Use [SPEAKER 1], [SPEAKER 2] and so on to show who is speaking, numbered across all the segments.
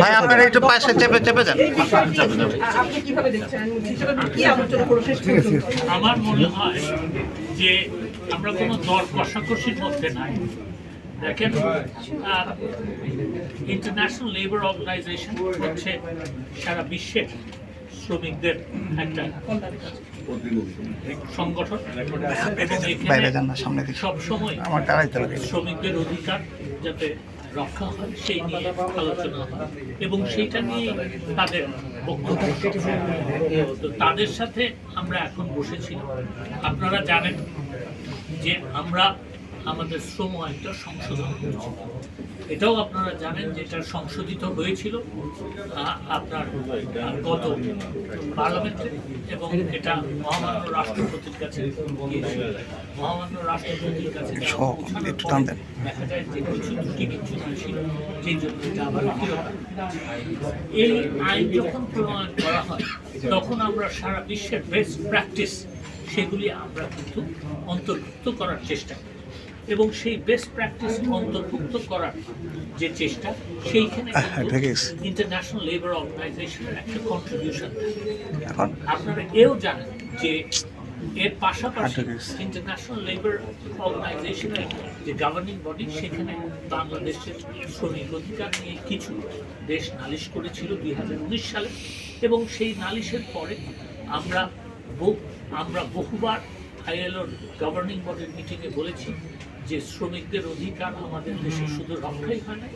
[SPEAKER 1] ভাই, আপনারা একটু পাশে চেপে চেপে যান।
[SPEAKER 2] আমার মনে হয় যে আমরা দর কষাকষির মধ্যে নাই। দেখেন ইন্টারন্যাশনাল লেবার অর্গানাইজেশন হচ্ছে সারা বিশ্বের শ্রমিকদের একটা সংগঠন। সবসময় শ্রমিকদের অধিকার যাতে রক্ষা হয় সেই নিয়ে আলোচনা হয়। এবং সেইটা নিয়ে তাদের বক্তব্য। তো তাদের সাথে আমরা এখন বসেছিলাম। আপনারা জানেন যে আমরা আমাদের শ্রম আইনটা সংশোধন করছি এটাও আপনারা জানেন যে এটা সংশোধিত হয়েছিল আপনার গত পার্লামেন্টে এবং এটা মহামান্য রাষ্ট্রপতির কাছে মহামান্য রাষ্ট্রপতির কাছে। দেখা যায় যে কিছু ত্রুটি বিচ্ছুতি ছিল যেই জন্য এটা আবার। এই আইন যখন প্রণয়ন করা হয় তখন আমরা সারা বিশ্বের বেস্ট প্র্যাকটিস সেগুলি আমরা কিন্তু অন্তর্ভুক্ত করার চেষ্টা করি এবং সেই বেস্ট প্র্যাকটিস অন্তর্ভুক্ত করার যে চেষ্টা সেইখানে। ইন্টারন্যাশনাল লেবার অর্গানাইজেশনের একটা কন্ট্রিবিউশন আপনারা এও জানেন যে এর পাশাপাশি ইন্টারন্যাশনাল লেবার অর্গানাইজেশনের যে গভর্নিং বডি সেখানে বাংলাদেশের শ্রমিক অধিকার নিয়ে কিছু দেশ নালিশ করেছিল দুই হাজার উনিশ সালে এবং সেই নালিশের পরে আমরা আমরা বহুবার আইএলওর গভর্নিং বডির মিটিংয়ে বলেছি যে শ্রমিকদের অধিকার আমাদের দেশে শুধু রক্ষাই হয় না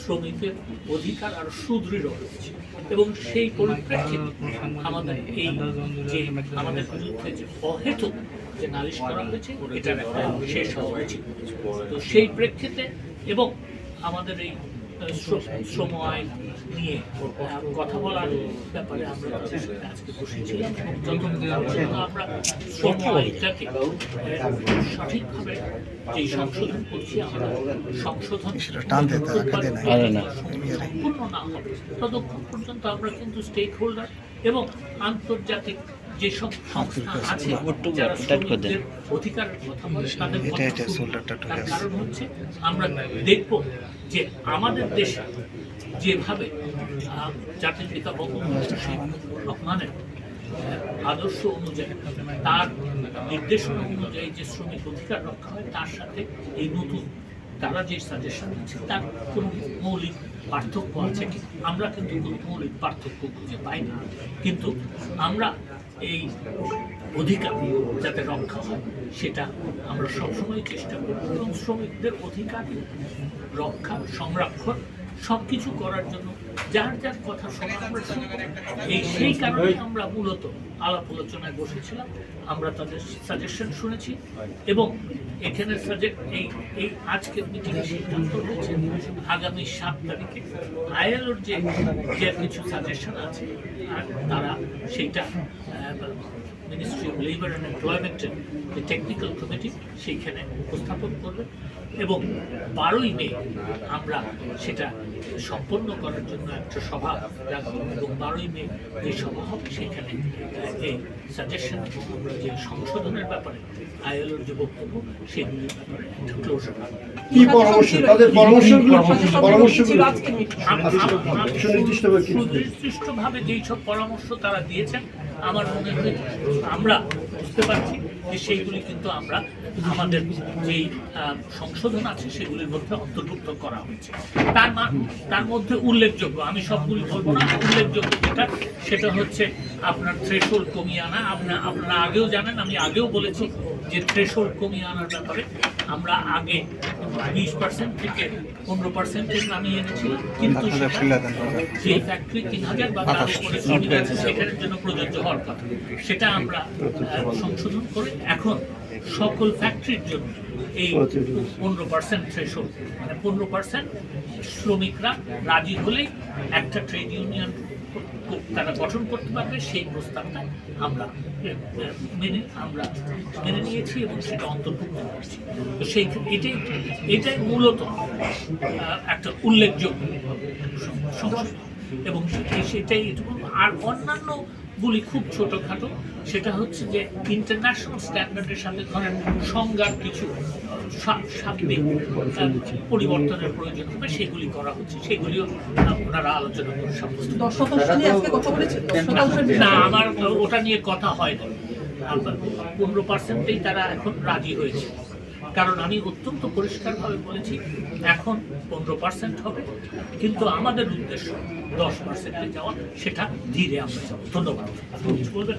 [SPEAKER 2] শ্রমিকদের অধিকার আরও সুদৃঢ় হয়েছে। এবং সেই পরিপ্রেক্ষিতে আমাদের এই যে আমাদের বিরুদ্ধে যে অহেতুক যে নালিশ করা হয়েছে এটার একটা শেষ হওয়া উচিত। তো সেই প্রেক্ষিতে এবং আমাদের এই আইন নিয়ে কথা বলার ব্যাপারে আমরা আজকে বসেছিলাম এবং আমরা আহ, সঠিকভাবে যেই সংশোধন করছি আমরা সংশোধন না। সম্পূর্ণ না হবে। ততক্ষণ পর্যন্ত আমরা কিন্তু স্টেক হোল্ডার এবং আন্তর্জাতিক যেসব সংস্থা আছে যারা শ্রমিকদের অধিকারের কথা বলে তাদের
[SPEAKER 1] এটা-
[SPEAKER 2] কথা
[SPEAKER 1] এটা
[SPEAKER 2] শুনব।
[SPEAKER 1] shoulder-টা একটু
[SPEAKER 2] তার কারণ হচ্ছে আমরা দেখব যে আমাদের দেশে যেভাবে জাতির পিতা বঙ্গবন্ধু শেখ মুজিবুর রহমানের আদর্শ অনুযায়ী তার নির্দেশনা অনুযায়ী যে শ্রমিক অধিকার রক্ষা হয় তার সাথে এই নতুন তারা যে সাজেশন দিচ্ছে তার কোনো মৌলিক পার্থক্য আছে কি? আমরা কিন্তু কোনো মৌলিক পার্থক্য খুঁজে পাই না। কিন্তু আমরা এই অধিকার যাতে রক্ষা হয়, সেটা আমরা সবসময় চেষ্টা করি। এবং শ্রমিকদের অধিকার, রক্ষা, সংরক্ষণ সব কিছু করার জন্য যার যার কথা এই সেই কারণে আমরা মূলত আলাপ আলোচনায় বসেছিলাম। আমরা তাদের সাজেশন শুনেছি এবং এখানে সাজেক্ট এই এই আজকের মিটিংয়ে সিদ্ধান্ত হয়েছে আগামী সাত তারিখে আইএলওর যে কিছু সাজেশন আছে তারা সেইটা মিনিস্ট্রি অফ লেবার অ্যান্ড এমপ্লয়মেন্টের যে টেকনিক্যাল কমিটি সেইখানে উপস্থাপন করবে এবং বারোই মে আমরা সেটা সম্পন্ন করার জন্য একটা সভা রাখব এবং বারোই মে যে সভা হবে সেখানে এই সাজেশন আমরা যে সংশোধনের ব্যাপারে আইএলওর যে বক্তব্য সেগুলির ব্যাপারে একটা ক্লোজার
[SPEAKER 3] কি পরামর্শ? তাদের পরামর্শগুলো পরামর্শগুলো কি?
[SPEAKER 2] সুনির্দিষ্টভাবে যেই সব পরামর্শ তারা দিয়েছেন আমার মনে হয় আমরা বুঝতে পারছি যে সেইগুলি কিন্তু আমরা আমাদের যেই সংশোধন আছে সেগুলির মধ্যে অন্তর্ভুক্ত করা হয়েছে। তার তার মধ্যে উল্লেখযোগ্য, আমি সবগুলি বলব না, উল্লেখযোগ্য যেটা, সেটা হচ্ছে আপনার থ্রেশোল্ড কমিয়ে আনা। আপনার আপনারা আগেও জানেন, আমি আগেও বলেছি যে থ্রেশোল্ড কমিয়ে আনার ব্যাপারে আমরা আগে বিশ পার্সেন্ট থেকে পনেরো পার্সেন্টে নামিয়ে এনেছিলাম কিন্তু যে ফ্যাক্টরি তিন হাজার বা তার উপরে শ্রমিক আছে সেখানের জন্য প্রযোজ্য হওয়ার কথা। সেটা আমরা সংশোধন করে এখন সকল ফ্যাক্টরির জন্য এই পনেরো পার্সেন্ট থ্রেশোল্ড মানে পনেরো পার্সেন্ট শ্রমিকরা রাজি হলেই একটা ট্রেড ইউনিয়ন তারা গঠন করতে পারবে, সেই প্রস্তাবটা আমরা মেনে আমরা মেনে নিয়েছি এবং সেটা অন্তর্ভুক্ত করছি। তো সেই এটাই এটাই মূলত একটা উল্লেখযোগ্য এবং সেটাই এটুকু। আর অন্যান্যগুলি খুব ছোটোখাটো। সেটা হচ্ছে যে ইন্টারন্যাশনাল স্ট্যান্ডার্ডের সাথে ধরেন সংজ্ঞার কিছু পরিবর্তনের প্রয়োজন হবে সেগুলি করা হচ্ছে। সেগুলিও ওনারা আলোচনা করে
[SPEAKER 4] সমস্ত
[SPEAKER 2] না আমার ওটা নিয়ে কথা হয় না। পনেরো পার্সেন্টেই তারা এখন রাজি হয়েছে। কারণ আমি অত্যন্ত পরিষ্কারভাবে বলেছি এখন পনেরো পার্সেন্ট হবে কিন্তু আমাদের উদ্দেশ্য দশ পার্সেন্টে যাওয়া সেটা ধীরে আমরা যাব। ধন্যবাদ। আপনি কিছু বলবেন?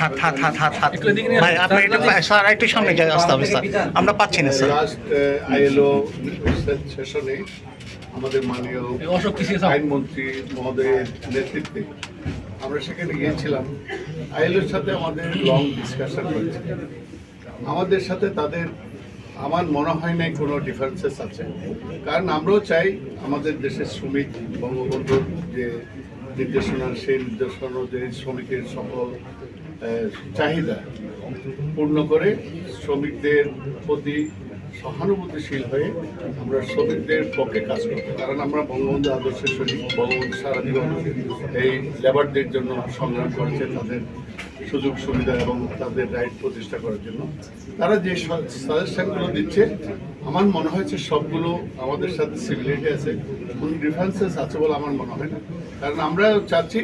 [SPEAKER 1] হাত হাত হাত হাত হাত। ভাই আপনার একটু সামনে আসতে হবে স্যার। আমরা পাচ্ছি না স্যার।
[SPEAKER 3] আইএলও সেশনে আমাদের মাননীয় আইনমন্ত্রী মহোদয়ের নেতৃত্বে আমরা সেখানে গিয়েছিলাম। আইএলওর সাথে আমাদের লং ডিসকাশন হয়েছে। আমাদের সাথে তাদের আমার মনে হয় নাই কোনো ডিফারেন্সেস আছে। কারণ আমরাও চাই আমাদের দেশের শ্রমিক, বঙ্গবন্ধুর যে নির্দেশনা, সেই নির্দেশনা অনুযায়ী শ্রমিকের সকল চাহিদা পূর্ণ করে শ্রমিকদের প্রতি সহানুভূতিশীল হয়ে আমরা শ্রমিকদের পক্ষে কাজ করব কারণ আমরা বঙ্গবন্ধু আদর্শের সহিত বঙ্গবন্ধু সারা জীবন এই লেবারদের জন্য সংগ্রাম করেছে, তাদের সুযোগ, সুবিধা এবং তাদের রাইট প্রতিষ্ঠা করার জন্য। তারা যে সাজেশনগুলো দিচ্ছে, আমার মনে হয়েছে সবগুলো আমাদের সাথে সিমিলারিটি আছে। কোনো ডিফারেন্সেস আছে বলে আমার মনে হয় না। কারণ আমরা চাচ্ছি